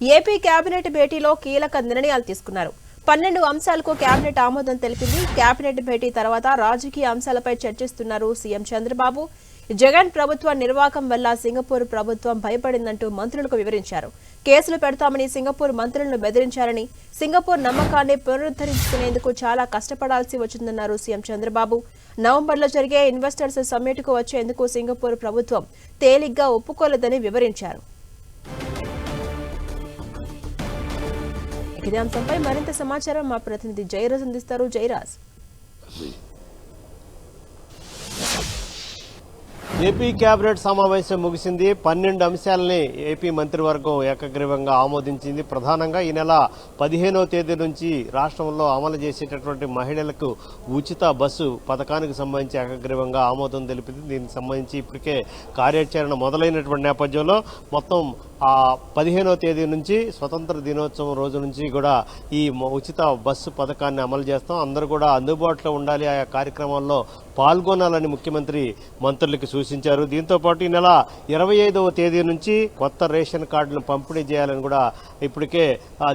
AP cabinet భేటీలో కీలక నిర్ణయాలు తీసుకున్నారు. పన్నెండు అంశాలకు కేబినెట్ ఆమోదం తెలిపింది. కేబినెట్ భేటీ తర్వాత రాజకీయ అంశాలపై చర్చిస్తున్నారు సీఎం చంద్రబాబు. జగన్ ప్రభుత్వ నిర్వాహకం వల్ల సింగపూర్ ప్రభుత్వం భయపడిందంటూ మంత్రులకు వివరించారు. కేసులు పెడతామని సింగపూర్ మంత్రులను బెదిరించారని సింగపూర్ నమ్మకాన్ని పునరుద్ధరించుకునేందుకు చాలా కష్టపడాల్సి వచ్చిందన్నారు సీఎం చంద్రబాబు. నవంబర్లో జరిగే ఇన్వెస్టర్స్ సమ్మిట్కు వచ్చేందుకు సింగపూర్ ప్రభుత్వం తేలిగ్గా ఒప్పుకోలేదని వివరించారు. ఇదే అంశంపై మరింత సమాచారం మా ప్రతినిధి జైరాజ్ అందిస్తారు. జైరాజ్ ఏపీ కేబినెట్ సమావేశం ముగిసింది. పన్నెండు అంశాలని ఏపీ మంత్రివర్గం ఏకగ్రీవంగా ఆమోదించింది. ప్రధానంగా ఈ నెల పదిహేనవ తేదీ నుంచి రాష్ట్రంలో అమలు చేసేటటువంటి మహిళలకు ఉచిత బస్సు పథకానికి సంబంధించి ఏకగ్రీవంగా ఆమోదం తెలిపింది. దీనికి సంబంధించి ఇప్పటికే కార్యాచరణ మొదలైనటువంటి నేపథ్యంలో మొత్తం ఆ పదిహేనవ తేదీ నుంచి స్వతంత్ర దినోత్సవం రోజు నుంచి కూడా ఈ ఉచిత బస్సు పథకాన్ని అమలు చేస్తాం. అందరూ కూడా అందుబాటులో ఉండాలి. ఆయా కార్యక్రమాల్లో పాల్గొనాలని ముఖ్యమంత్రి మంత్రులకు సూచించారు. దీంతో పాటు ఈ నెల ఇరవై ఐదవ తేదీ నుంచి కొత్త రేషన్ కార్డులను పంపిణీ చేయాలని కూడా ఇప్పటికే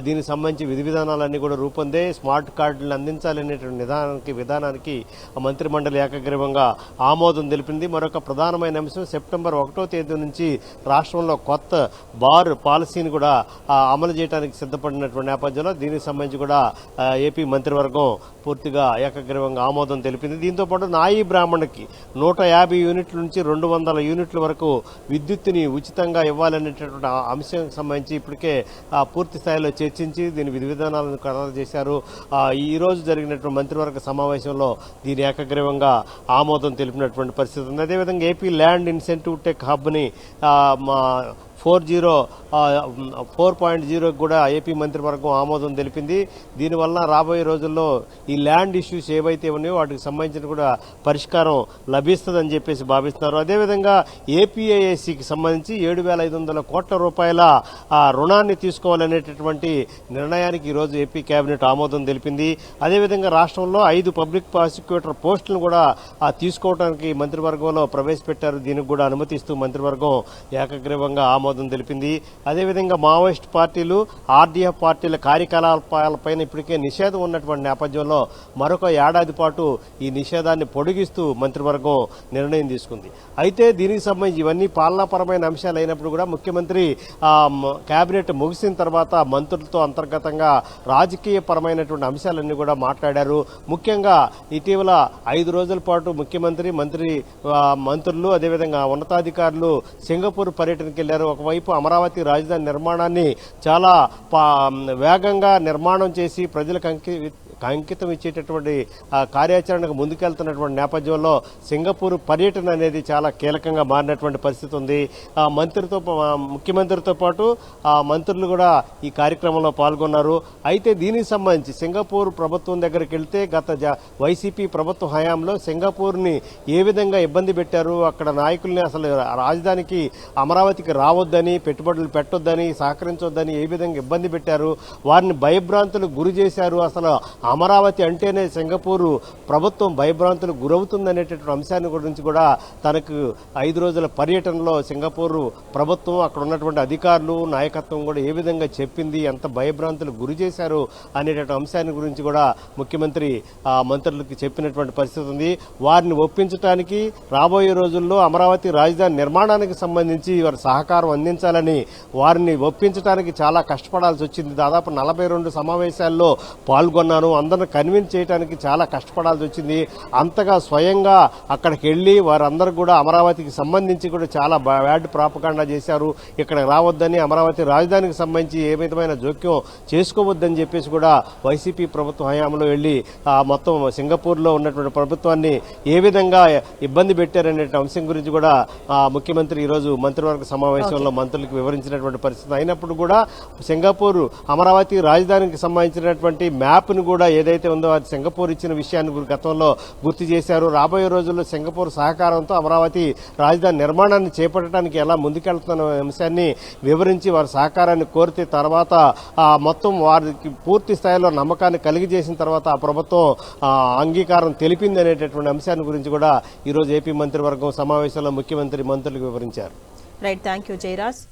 దీనికి సంబంధించి విధి విధానాలన్నీ కూడా రూపొందే స్మార్ట్ కార్డులను అందించాలనేటువంటి విధానానికి విధానానికి మంత్రి మండలి ఏకగ్రీవంగా ఆమోదం తెలిపింది. మరొక ప్రధానమైన అంశం సెప్టెంబర్ ఒకటో తేదీ నుంచి రాష్ట్రంలో కొత్త బార్ పాలసీని కూడా అమలు చేయడానికి సిద్ధపడినటువంటి నేపథ్యంలో దీనికి సంబంధించి కూడా ఏపీ మంత్రివర్గం పూర్తిగా ఏకగ్రీవంగా ఆమోదం తెలిపింది. దీంతో పాటు నాయి బ్రాహ్మణుకి నూట యాభై యూనిట్ల నుంచి రెండు వందల యూనిట్ల వరకు విద్యుత్తుని ఉచితంగా ఇవ్వాలనేటటువంటి అంశానికి సంబంధించి ఇప్పటికే పూర్తి స్థాయిలో చర్చించి దీని విధి విధానాలను ఖరారు చేశారు. ఈరోజు జరిగినటువంటి మంత్రివర్గ సమావేశంలో దీని ఏకగ్రీవంగా ఆమోదం తెలిపినటువంటి పరిస్థితి ఉంది. అదేవిధంగా ఏపీ ల్యాండ్ ఇన్సెంటివ్ టెక్ హబ్ని మా ఫోర్ జీరో ఫోర్ పాయింట్ జీరోకి కూడా ఏపీ మంత్రివర్గం ఆమోదం తెలిపింది. దీనివల్ల రాబోయే రోజుల్లో ఈ ల్యాండ్ ఇష్యూస్ ఏవైతే ఉన్నాయో వాటికి సంబంధించిన కూడా పరిష్కారం లభిస్తుందని చెప్పేసి భావిస్తున్నారు. అదేవిధంగా ఏపీఐఏసీకి సంబంధించి ఏడు వేల ఐదు వందల కోట్ల రూపాయల ఆ, రుణాన్ని తీసుకోవాలనేటటువంటి నిర్ణయానికి ఈరోజు ఏపీ కేబినెట్ ఆమోదం తెలిపింది. అదేవిధంగా రాష్ట్రంలో ఐదు పబ్లిక్ ప్రాసిక్యూటర్ పోస్టులను కూడా తీసుకోవడానికి మంత్రివర్గంలో ప్రవేశపెట్టారు. దీనికి కూడా అనుమతిస్తూ మంత్రివర్గం ఏకగ్రీవంగా ఆమోదం తెలిపింది. అదేవిధంగా మావోయిస్ట్ పార్టీలు ఆర్డీఎఫ్ పార్టీల కార్యకలాపాలపైన ఇప్పటికే నిషేధం ఉన్నటువంటి నేపథ్యంలో మరొక ఏడాది పాటు ఈ నిషేధాన్ని పొడిగిస్తూ మంత్రివర్గం నిర్ణయం తీసుకుంది. అయితే దీనికి సంబంధించి ఇవన్నీ పాలనాపరమైన అంశాలు అయినప్పుడు కూడా ముఖ్యమంత్రి కేబినెట్ ముగిసిన తర్వాత మంత్రులతో అంతర్గతంగా రాజకీయ పరమైనటువంటి అంశాలన్నీ కూడా మాట్లాడారు. ముఖ్యంగా ఇటీవల ఐదు రోజుల పాటు ముఖ్యమంత్రి మంత్రి మంత్రులు అదేవిధంగా ఉన్నతాధికారులు సింగపూర్ పర్యటనకి వెళ్ళారు ఒకవైపు అమరావతి రాజధాని నిర్మాణాన్ని చాలా పా- వేగంగా నిర్మాణం చేసి ప్రజలకు అంకి అంకితం ఇచ్చేటటువంటి ఆ, కార్యాచరణకు ముందుకెళ్తున్నటువంటి నేపథ్యంలో సింగపూర్ పర్యటన అనేది చాలా కీలకంగా మారినటువంటి పరిస్థితి ఉంది ఆ, మంత్రితో ముఖ్యమంత్రితో పాటు ఆ మంత్రులు కూడా ఈ కార్యక్రమంలో పాల్గొన్నారు. అయితే దీనికి సంబంధించి సింగపూర్ ప్రభుత్వం దగ్గరికి వెళ్తే గత జ- వైసీపీ ప్రభుత్వ హయాంలో సింగపూర్ని ఏ విధంగా ఇబ్బంది పెట్టారు? అక్కడ నాయకుల్ని అసలు రాజధానికి అమరావతికి రావద్దని పెట్టుబడులు పెట్టొద్దని సహకరించొద్దని ఏ విధంగా ఇబ్బంది పెట్టారు? వారిని భయభ్రాంతులు గురి చేశారు అసలు అమరావతి అంటేనే సింగపూరు ప్రభుత్వం భయభ్రాంతులకు గురవుతుందనేటటువంటి అంశాన్ని గురించి కూడా తనకు ఐదు రోజుల పర్యటనలో సింగపూరు ప్రభుత్వం అక్కడ ఉన్నటువంటి అధికారులు నాయకత్వం కూడా ఏ విధంగా చెప్పింది ఎంత భయభ్రాంతులు గురి చేశారు అనేటటువంటి అంశాన్ని గురించి కూడా ముఖ్యమంత్రి మంత్రులకు చెప్పినటువంటి పరిస్థితి ఉంది. వారిని ఒప్పించడానికి రాబోయే రోజుల్లో అమరావతి రాజధాని నిర్మాణానికి సంబంధించి వారి సహకారం అందించాలని వారిని ఒప్పించడానికి చాలా కష్టపడాల్సి వచ్చింది. దాదాపు నలభై రెండు సమావేశాల్లో పాల్గొన్నాను. అందరిని కన్విన్స్ చేయడానికి చాలా కష్టపడాల్సి వచ్చింది. అంతగా స్వయంగా అక్కడికి వెళ్ళి వారందరూ కూడా అమరావతికి సంబంధించి కూడా చాలా బ్యాడ్ ప్రాపకాండా చేశారు. ఇక్కడ రావద్దని అమరావతి రాజధానికి సంబంధించి ఏ విధమైన జోక్యం చేసుకోవద్దని చెప్పేసి కూడా వైసీపీ ప్రభుత్వ హయాంలో వెళ్ళి ఆ మొత్తం సింగపూర్లో ఉన్నటువంటి ప్రభుత్వాన్ని ఏ విధంగా ఇబ్బంది పెట్టారనే అంశం గురించి కూడా ఆ ముఖ్యమంత్రి ఈరోజు మంత్రివర్గ సమావేశంలో మంత్రులకు వివరించినటువంటి పరిస్థితి. అయినప్పుడు కూడా సింగపూర్ అమరావతి రాజధానికి సంబంధించినటువంటి మ్యాప్ను కూడా ఏదైతే ఉందో అది సింగపూర్ ఇచ్చిన విషయాన్ని గతంలో గుర్తు చేశారు. రాబోయే రోజుల్లో సింగపూర్ సహకారంతో అమరావతి రాజధాని నిర్మాణాన్ని చేపట్టడానికి ఎలా ముందుకెళ్తున్న అంశాన్ని వివరించి వారి సహకారాన్ని కోరితే తర్వాత ఆ, మొత్తం వారికి పూర్తి స్థాయిలో నమ్మకాన్ని కలిగజేసిన తర్వాత ఆ ప్రభుత్వం ఆ, అంగీకారం తెలిపింది అనేటటువంటి అంశాన్ని గురించి కూడా ఈరోజు ఏపీ మంత్రివర్గం సమావేశంలో ముఖ్యమంత్రి మంత్రులకు వివరించారు. Right thank you Jayaraj